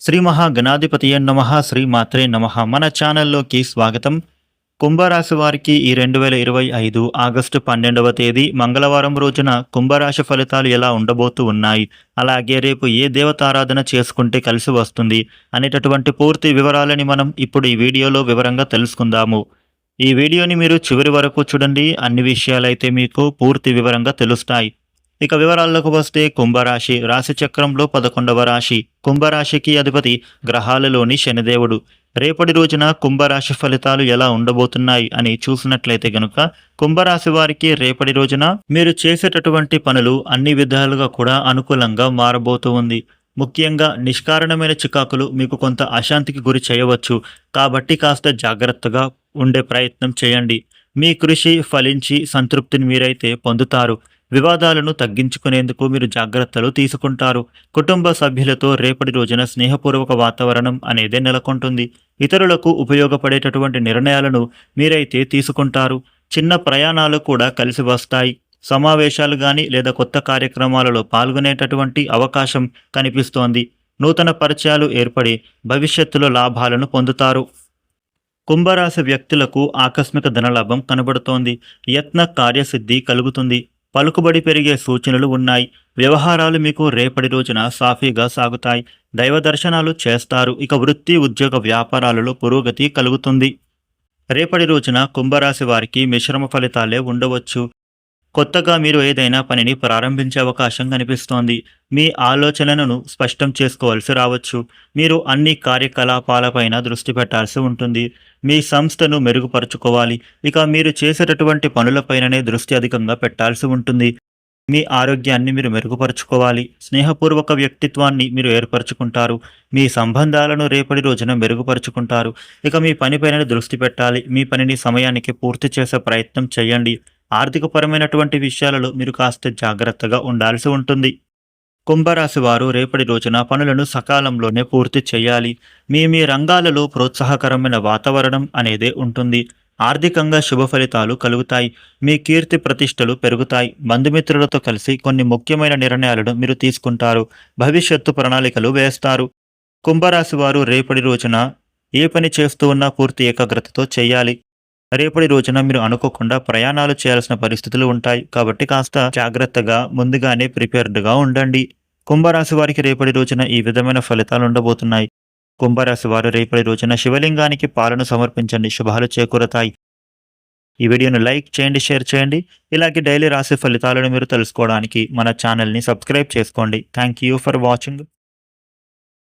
శ్రీ మహాగణాధిపతి నమ శ్రీ మాత్రే నమ. మన ఛానల్లోకి స్వాగతం. కుంభరాశి వారికి ఈ రెండు వేల ఇరవై ఐదు ఆగస్టు పన్నెండవ తేదీ మంగళవారం రోజున కుంభరాశి ఫలితాలు ఎలా ఉండబోతూ ఉన్నాయి? అలాగే రేపు ఏ దేవతారాధన చేసుకుంటే కలిసి వస్తుంది? అనేటటువంటి పూర్తి వివరాలని మనం ఇప్పుడు ఈ వీడియోలో వివరంగా తెలుసుకుందాము. ఈ వీడియోని మీరు చివరి వరకు చూడండి. అన్ని విషయాలైతే మీకు పూర్తి వివరంగా తెలుస్తాయి. ఇక వివరాల్లోకి వస్తే కుంభరాశి రాశి చక్రంలో పదకొండవ రాశి. కుంభరాశికి అధిపతి గ్రహాలలోని శనిదేవుడు. రేపటి రోజున కుంభరాశి ఫలితాలు ఎలా ఉండబోతున్నాయి అని చూసినట్లయితే గనుక కుంభరాశి వారికి రేపటి రోజున మీరు చేసేటటువంటి పనులు అన్ని విధాలుగా కూడా అనుకూలంగా మారబోతూ ఉంది. ముఖ్యంగా నిష్కారణమైన చికాకులు మీకు కొంత అశాంతికి గురి చేయవచ్చు. కాబట్టి కాస్త జాగ్రత్తగా ఉండే ప్రయత్నం చేయండి. మీ కృషి ఫలించి సంతృప్తిని మీరైతే పొందుతారు. వివాదాలను తగ్గించుకునేందుకు మీరు జాగ్రత్తలు తీసుకుంటారు. కుటుంబ సభ్యులతో రేపటి రోజున స్నేహపూర్వక వాతావరణం అనేదే నెలకొంటుంది. ఇతరులకు ఉపయోగపడేటటువంటి నిర్ణయాలను మీరైతే తీసుకుంటారు. చిన్న ప్రయాణాలు కూడా కలిసి వస్తాయి. సమావేశాలు కానీ లేదా కొత్త కార్యక్రమాలలో పాల్గొనేటటువంటి అవకాశం కనిపిస్తోంది. నూతన పరిచయాలు ఏర్పడి భవిష్యత్తులో లాభాలను పొందుతారు. కుంభరాశి వ్యక్తులకు ఆకస్మిక ధనలాభం కనబడుతోంది. యత్న కార్యసిద్ధి కలుగుతుంది. పలుకుబడి పెరిగే సూచనలు ఉన్నాయి. వ్యవహారాలు మీకు రేపటి రోజున సాఫీగా సాగుతాయి. దైవ దర్శనాలు చేస్తారు. ఇక వృత్తి ఉద్యోగ వ్యాపారాలలో పురోగతి కలుగుతుంది. రేపటి రోజున కుంభరాశి వారికి మిశ్రమ ఫలితాలే ఉండవచ్చు. కొత్తగా మీరు ఏదైనా పనిని ప్రారంభించే అవకాశం కనిపిస్తోంది. మీ ఆలోచనలను స్పష్టం చేసుకోవాల్సి రావచ్చు. మీరు అన్ని కార్యకలాపాలపైన దృష్టి పెట్టాల్సి ఉంటుంది. మీ సంస్థను మెరుగుపరుచుకోవాలి. ఇక మీరు చేసేటటువంటి పనులపైననే దృష్టి అధికంగా పెట్టాల్సి ఉంటుంది. మీ ఆరోగ్యాన్ని మీరు మెరుగుపరుచుకోవాలి. స్నేహపూర్వక వ్యక్తిత్వాన్ని మీరు ఏర్పరచుకుంటారు. మీ సంబంధాలను రేపటి రోజున మెరుగుపరుచుకుంటారు. ఇక మీ పనిపైన దృష్టి పెట్టాలి. మీ పనిని సమయానికి పూర్తి చేసే ప్రయత్నం చేయండి. ఆర్థికపరమైనటువంటి విషయాలలో మీరు కాస్త జాగ్రత్తగా ఉండాల్సి ఉంటుంది. కుంభరాశి వారు రేపటి రోజున పనులను సకాలంలోనే పూర్తి చేయాలి. మీ మీ రంగాలలో ప్రోత్సాహకరమైన వాతావరణం అనేదే ఉంటుంది. ఆర్థికంగా శుభ ఫలితాలు కలుగుతాయి. మీ కీర్తి ప్రతిష్టలు పెరుగుతాయి. బంధుమిత్రులతో కలిసి కొన్ని ముఖ్యమైన నిర్ణయాలను మీరు తీసుకుంటారు. భవిష్యత్తు ప్రణాళికలు వేస్తారు. కుంభరాశి వారు రేపటి రోజున ఏ పని చేస్తూ ఉన్నా పూర్తి ఏకాగ్రతతో చేయాలి. రేపటి రోజున మీరు అనుకోకుండా ప్రయాణాలు చేయాల్సిన పరిస్థితులు ఉంటాయి. కాబట్టి కాస్త జాగ్రత్తగా ముందుగానే ప్రిపేర్డ్గా ఉండండి. కుంభరాశి వారికి రేపటి రోజున ఈ విధమైన ఫలితాలు ఉండబోతున్నాయి. కుంభరాశి వారు రేపటి రోజున శివలింగానికి పాలను సమర్పించండి. శుభాలు చేకూరతాయి. ఈ వీడియోను లైక్ చేయండి షేర్ చేయండి. ఇలాగే డైలీ రాశి ఫలితాలను మీరు తెలుసుకోవడానికి మన ఛానల్ని సబ్స్క్రైబ్ చేసుకోండి. Thank you for watching.